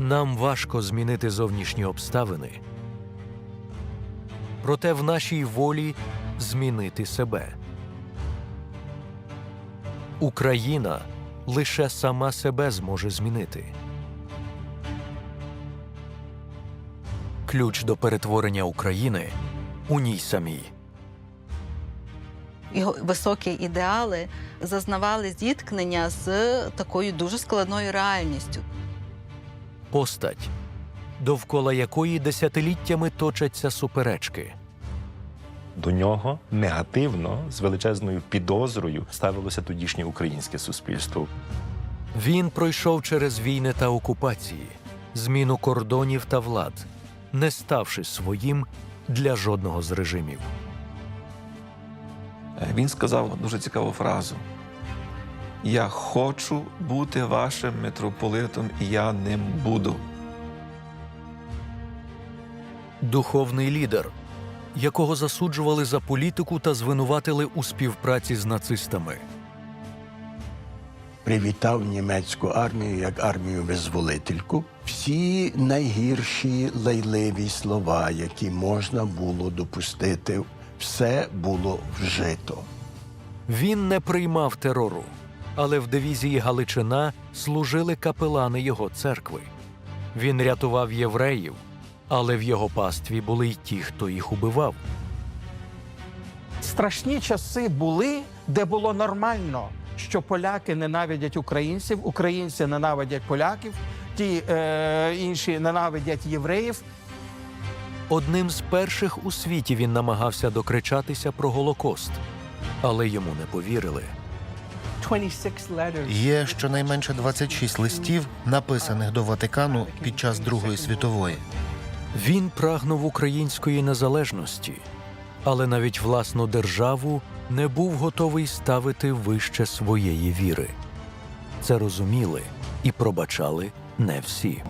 Нам важко змінити зовнішні обставини, проте в нашій волі змінити себе. Україна лише сама себе зможе змінити. Ключ до перетворення України у ній самій. Його високі ідеали зазнавали зіткнення з такою дуже складною реальністю. Постать, довкола якої десятиліттями точаться суперечки. До нього негативно з величезною підозрою ставилося тодішнє українське суспільство. Він пройшов через війни та окупації, зміну кордонів та влад, не ставши своїм для жодного з режимів. Е, Він сказав дуже цікаву фразу: Я хочу бути вашим митрополитом, і я ним буду. Духовний лідер, якого засуджували за політику та звинуватили у співпраці з нацистами. привітав німецьку армію як армію визволительку. Всі найгірші лайливі слова, які можна було допустити, все було вжито. Він не приймав терору, але в дивізії Галичина служили капелани його церкви. Він рятував євреїв, але в його пастві були й ті, хто їх убивав. Страшні часи були, де було нормально, що поляки ненавидять українців, українці ненавидять поляків, ті е, інші ненавидять євреїв. Одним з перших у світі він намагався докричатися про Голокост, але йому не повірили. Є щонайменше 26 листів, написаних до Ватикану під час Другої світової. Він прагнув української незалежності, але навіть власну державу не був готовий ставити вище своєї віри. Це розуміли і пробачали не всі.